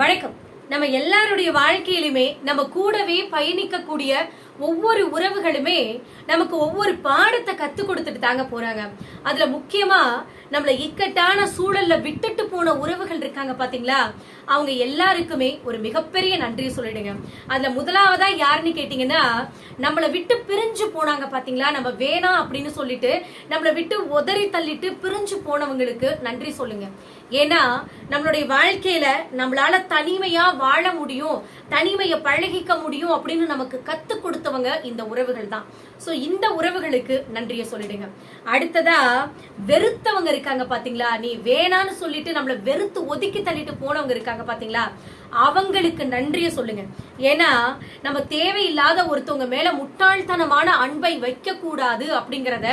வணக்கம். நம்ம எல்லாருடைய வாழ்க்கையிலுமே நம்ம கூடவே பயணிக்கக்கூடிய ஒவ்வொரு உறவுகளுமே நமக்கு ஒவ்வொரு பாடத்தை கத்து கொடுத்துட்டு தாங்க போறாங்க. அதுல முக்கியமா நம்மள இக்கட்டான சூழல்ல விட்டுட்டு போன உறவுகள் இருக்காங்க பாத்தீங்களா? அவங்க எல்லாருக்குமே ஒரு மிகப்பெரிய நன்றி சொல்லிடுங்க. அதுல முதலாவதா யாருன்னு கேட்டீங்கன்னா நம்மள விட்டு பிரிஞ்சு போனாங்க பாத்தீங்களா? நம்ம வேணாம் அப்படின்னு சொல்லிட்டு நம்மள விட்டு உதறி தள்ளிட்டு பிரிஞ்சு போனவங்களுக்கு நன்றி சொல்லுங்க. ஏன்னா நம்மளுடைய வாழ்க்கையில நம்மளால தனிமையா வாழ முடியும் தனிமையை பழகிக்க முடியும் அப்படின்னு நமக்கு கத்து கொடுத்தவங்க இந்த உறவுகள் தான். சோ இந்த உறவுகளுக்கு நன்றியை சொல்லிடுங்க. அடுத்ததா வெறுத்தவங்க இருக்காங்க பாத்தீங்களா? நீ வேணான்னு சொல்லிட்டு நம்மள வெறுத்து ஒதுக்கி தள்ளிட்டு போனவங்க இருக்காங்க பாத்தீங்களா? அவங்களுக்கு நன்றியை சொல்லுங்க. ஏன்னா நம்ம தேவையில்லாத ஒருத்தவங்க மேல முட்டாள்தனமான அன்பை வைக்க கூடாது அப்படிங்கறத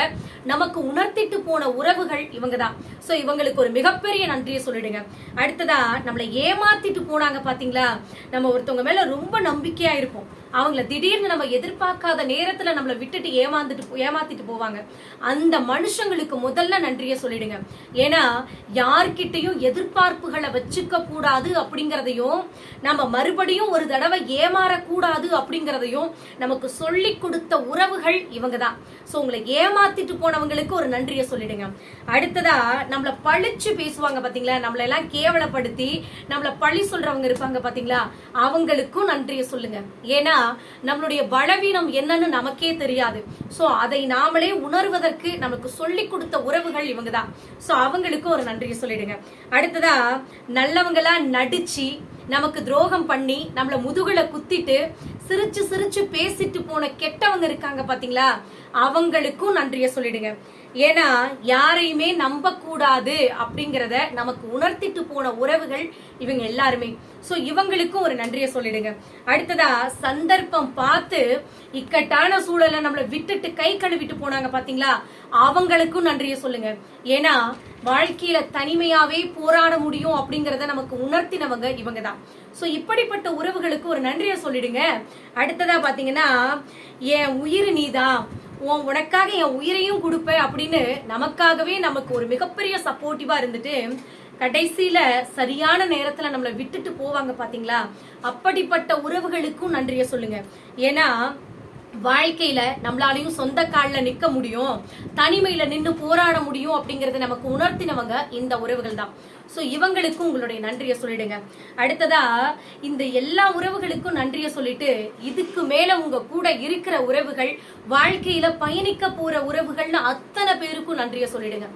நமக்கு உணர்த்திட்டு போன உறவுகள் இவங்க தான் சோ இவங்களுக்கு ஒரு மிகப்பெரிய நன்றியை சொல்லிடுங்க. அடுத்ததா நம்மளை ஏமாத்திட்டு போனாங்க பாத்தீங்களா? நம்ம ஒருத்தவங்க மேல ரொம்ப நம்பிக்கையா இருப்போம். அவங்கள திடீர்னு நம்ம எதிர்பார்க்காத நேரத்துல நம்மள விட்டுட்டு ஏமாந்துட்டு ஏமாத்திட்டு போவாங்க. அந்த மனுஷங்களுக்கு முதல்ல நன்றியை சொல்லிடுங்க. ஏன்னா யார்கிட்டயும் எதிர்பார்ப்புகளை வச்சுக்க கூடாது அப்படிங்கறதையும் நம்ம மறுபடியும் ஒரு தடவை ஏமாறக்கூடாது அப்படிங்கறதையும் நமக்கு சொல்லி கொடுத்த உறவுகள் இவங்க தான் ஸோ உங்களை ஏமாத்திட்டு போனவங்களுக்கு ஒரு நன்றியை சொல்லிடுங்க. அடுத்ததா நம்மள பழிச்சு பேசுவாங்க பாத்தீங்களா? நம்மள எல்லாம் கேவலப்படுத்தி நம்மள பழி சொல்றவங்க இருப்பாங்க பாத்தீங்களா? அவங்களுக்கும் நன்றியை சொல்லுங்க. ஏன்னா நம்மளுடைய பலவீனம் என்னன்னு நமக்கே தெரியாது. சோ அதை நாமளே உணர்வதற்கு நமக்கு சொல்லி கொடுத்த உறவுகள் இவங்க தான் சோ அவங்களுக்கும் ஒரு நன்றியை சொல்லிடுங்க. அடுத்ததா நல்லவங்களா நடிச்சு நமக்கு துரோகம் பண்ணி நம்மள முதுகுல குத்திட்டு சிரிச்சு சிரிச்சு பேசிட்டு போன கெட்டவங்க இருக்காங்க பாத்தீங்களா? அவங்களுக்கும் நன்றிய சொல்லிடுங்க. ஏன்னா யாரையுமே நம்ப கூடாது அப்படிங்கறத நமக்கு உணர்த்திட்டு போன உறவுகள் இவங்க எல்லாருமே. ஸோ இவங்களுக்கும் ஒரு நன்றியை சொல்லிடுங்க. அடுத்ததா சந்தர்ப்பம் பார்த்து இக்கட்டான சூழலை நம்மளை விட்டுட்டு கை கழுவிட்டு போனாங்க பாத்தீங்களா? அவங்களுக்கும் நன்றியை சொல்லுங்க. ஏன்னா வாழ்க்கையில தனிமையாவே போராட முடியும் அப்படிங்கறத நமக்கு உணர்த்தினவங்க இவங்க தான் ஸோ இப்படிப்பட்ட உறவுகளுக்கு ஒரு நன்றியை சொல்லிடுங்க. அடுத்ததா பாத்தீங்கன்னா என் உயிர் நீதான். உன் உனக்காக என் உயிரையும் கொடுப்பேன் அப்படின்னு நமக்காகவே நமக்கு ஒரு மிகப்பெரிய சப்போர்ட்டிவா இருந்துட்டு கடைசியில சரியான நேரத்துல நம்மளை விட்டுட்டு போவாங்க பாத்தீங்களா? அப்படிப்பட்ட உறவுகளுக்கும் நன்றிய சொல்லுங்க. ஏன்னா வாழ்க்கையில நம்மளாலையும் சொந்த காலில் நிக்க முடியும். தனிமையில நின்னு போராட முடியும் அப்படிங்கறத நமக்கு உணர்த்தினவங்க இந்த உறவுகள் தான். ஸோ இவங்களுக்கும் உங்களுடைய நன்றியை சொல்லிடுங்க. அடுத்ததா இந்த எல்லா உறவுகளுக்கும் நன்றியை சொல்லிட்டு இதுக்கு மேல உங்க கூட இருக்கிற உறவுகள் வாழ்க்கையில பயணிக்க போற உறவுகள்னு அத்தனை பேருக்கும் நன்றியை சொல்லிடுங்க.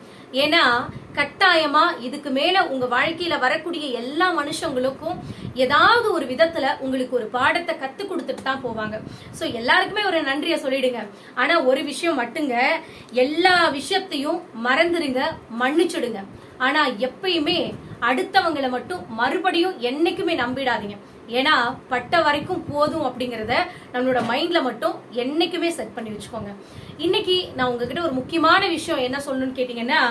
ஏன்னா கட்டாயமா இதுக்கு மேல உங்க வாழ்க்கையில வரக்கூடிய எல்லா மனுஷங்களுக்கும் ஏதாவது ஒரு விதத்துல உங்களுக்கு ஒரு பாடத்தை கத்து கொடுத்துட்டு தான் போவாங்க. ஸோ எல்லாருக்குமே ஒரு நன்றியை சொல்லிடுங்க. ஆனா ஒரு விஷயம் மட்டுங்க எல்லா விஷயத்தையும் மறந்துடுங்க மன்னிச்சுடுங்க. ஆனா எப்பயுமே அடுத்தவங்களை மட்டும் மறுபடியும் என்னைக்குமே நம்பிடாதீங்க. ஏன்னா பட்ட வரைக்கும் போதும் அப்படிங்கிறத நம்மளோட மைண்ட்ல மட்டும் என்னைக்குமே செட் பண்ணி வச்சுக்கோங்க. இன்னைக்கு நான் உங்ககிட்ட ஒரு முக்கியமான விஷயம் என்ன சொல்லணும்னு கேட்டீங்கன்னா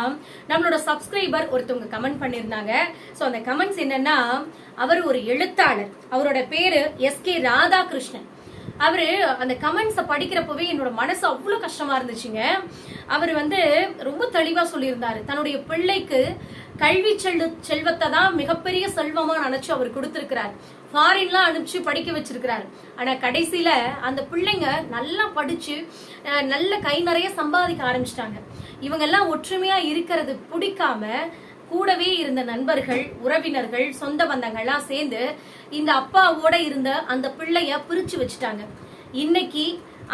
நம்மளோட சப்ஸ்கிரைபர் ஒருத்தவங்க கமெண்ட் பண்ணியிருந்தாங்க. ஸோ அந்த கமெண்ட்ஸ் என்னன்னா அவர் ஒரு எழுத்தாளர். அவரோட பேரு எஸ் கே ராதாகிருஷ்ணன். அவரு அந்த கமெண்ட்ஸை படிக்கிறப்பவே என்னோட மனசு அவ்வளோ கஷ்டமா இருந்துச்சுங்க. அவர் வந்து ரொம்ப தெளிவா சொல்லியிருந்தாரு. தன்னுடைய பிள்ளைக்கு கல்வி செல்லு செல்வத்தை தான் மிகப்பெரிய செல்வமா நினைச்சு அவர் கொடுத்திருக்கிறார். ஃபாரின்லாம் அனுப்பிச்சு படிக்க வச்சிருக்கிறார். ஆனா கடைசியில அந்த பிள்ளைங்க நல்லா படிச்சு நல்ல கை நிறைய சம்பாதிக்க ஆரம்பிச்சிட்டாங்க. இவங்க எல்லாம் ஒற்றுமையா இருக்கிறது பிடிக்காம கூடவே இருந்த நண்பர்கள் உறவினர்கள் சொந்த பந்தங்கள்லாம் சேர்ந்து இந்த அப்பாவோட இருந்த அந்த பிள்ளைய பிரிச்சு வச்சுட்டாங்க. இன்னைக்கு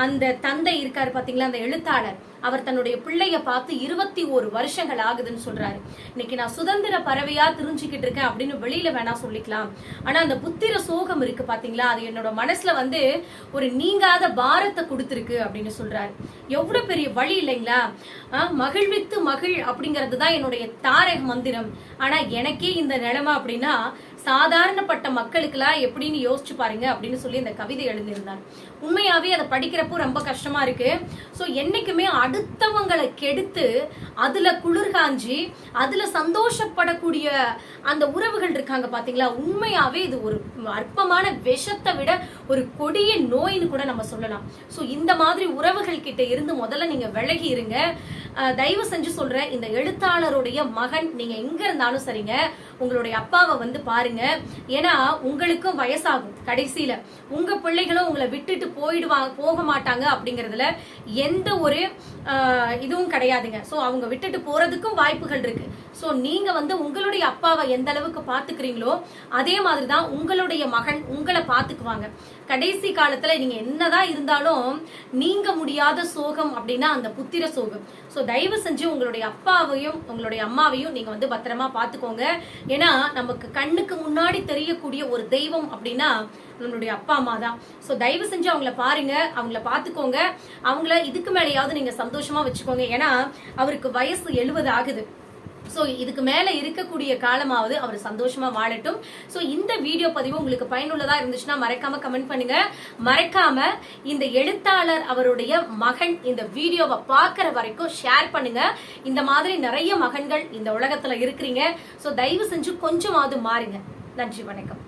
அந்த தந்தை இருக்காரு பாத்தீங்களா அந்த எழுத்தாளர். அவர் தன்னுடைய பிள்ளைய பார்த்து இருபத்தி ஒரு வருஷங்கள் ஆகுதுன்னு சொல்றாரு. இன்னைக்கு நான் சுதந்திர பறவையா திரிஞ்சுக்கிட்டு இருக்கேன் அப்படின்னு வெளியில வேணா சொல்லிக்கலாம். ஆனா அந்த புத்திர சோகம் இருக்கு பாத்தீங்களா? அது என்னோட மனசுல வந்து ஒரு நீங்காத பாரத்தை கொடுத்துருக்கு அப்படின்னு சொல்றாரு. எவ்வளவு பெரிய வழி இல்லைங்களா? ஆஹ், மகிழ்வித்து மகிழ் அப்படிங்கிறது தான் என்னுடைய தாரக மந்திரம். ஆனா எனக்கே இந்த நிலைமை அப்படின்னா சாதாரணப்பட்ட மக்களுக்கெல்லாம் எப்படின்னு யோசிச்சு பாருங்க அப்படின்னு சொல்லி இந்த கவிதை எழுதியிருந்தார். உண்மையாவே அதை படிக்கிறப்போ ரொம்ப கஷ்டமா இருக்கு. சோ என்னைக்குமே அடுத்தவங்களை கெடுத்து அதுல குளிர் காஞ்சி அதுல சந்தோஷப்படக்கூடிய அந்த உறவுகள் இருக்காங்க பாத்தீங்களா? உண்மையாவே இது ஒரு அற்பமான விஷத்தை விட ஒரு கொடிய நோயின்னு கூட நம்ம சொல்லலாம். ஸோ இந்த மாதிரி உறவுகள் கிட்ட இருந்து முதல்ல நீங்க விலகி இருங்க. தயவு செஞ்சு சொல்றேன் இந்த எழுத்தாளருடைய மகன் நீங்க எங்க இருந்தாலும் சரிங்க. உங்களுடைய அப்பாவை வந்து பாருங்க. ஏன்னா உங்களுக்கும் வயசாகும் கடைசியில. உங்க பிள்ளைகளும் உங்களை விட்டுட்டு போயிடுவாங்க போக மாட்டாங்க அப்படிங்கறதுல எந்த ஒரு இதுவும் கிடையாதுங்க. ஸோ அவங்க விட்டுட்டு போறதுக்கும் வாய்ப்புகள் இருக்கு. ஸோ நீங்க வந்து உங்களுடைய அப்பாவை எந்த அளவுக்கு பாத்துக்கிறீங்களோ அதே மாதிரிதான் உங்களுடைய மகன் உங்களை பாத்துக்குவாங்க. கடைசி காலத்துல நீங்க என்னதான் இருந்தாலும் நீங்க முடியாத சோகம் அப்படின்னா அந்த புத்திர சோகம். ஸோ தயவு செஞ்சு உங்களுடைய அப்பாவையும் உங்களுடைய அம்மாவையும் நீங்க வந்து பத்திரமா பார்த்துக்கோங்க. ஏன்னா நமக்கு கண்ணுக்கு முன்னாடி தெரியக்கூடிய ஒரு தெய்வம் அப்படின்னா நம்மளுடைய அப்பா அம்மா தான். ஸோ தயவு செஞ்சு அவங்கள பாருங்க அவங்கள பார்த்துக்கோங்க. அவங்கள இதுக்கு மேலேயாவது நீங்க சந்தோஷமா வச்சுக்கோங்க. ஏன்னா அவருக்கு வயசு எழுபது ஆகுது. ஸோ இதுக்கு மேலே இருக்கக்கூடிய காலமாவது அவர் சந்தோஷமா வாழட்டும். ஸோ இந்த வீடியோ பதிவு உங்களுக்கு பயனுள்ளதா இருந்துச்சுன்னா மறக்காம கமெண்ட் பண்ணுங்க. மறக்காம இந்த எழுத்தாளர் அவருடைய மகன் இந்த வீடியோவை பார்க்குற வரைக்கும் ஷேர் பண்ணுங்க. இந்த மாதிரி நிறைய மகன்கள் இந்த உலகத்துல இருக்கிறீங்க. ஸோ தயவு செஞ்சு கொஞ்சமாவது மாறுங்க. நன்றி வணக்கம்.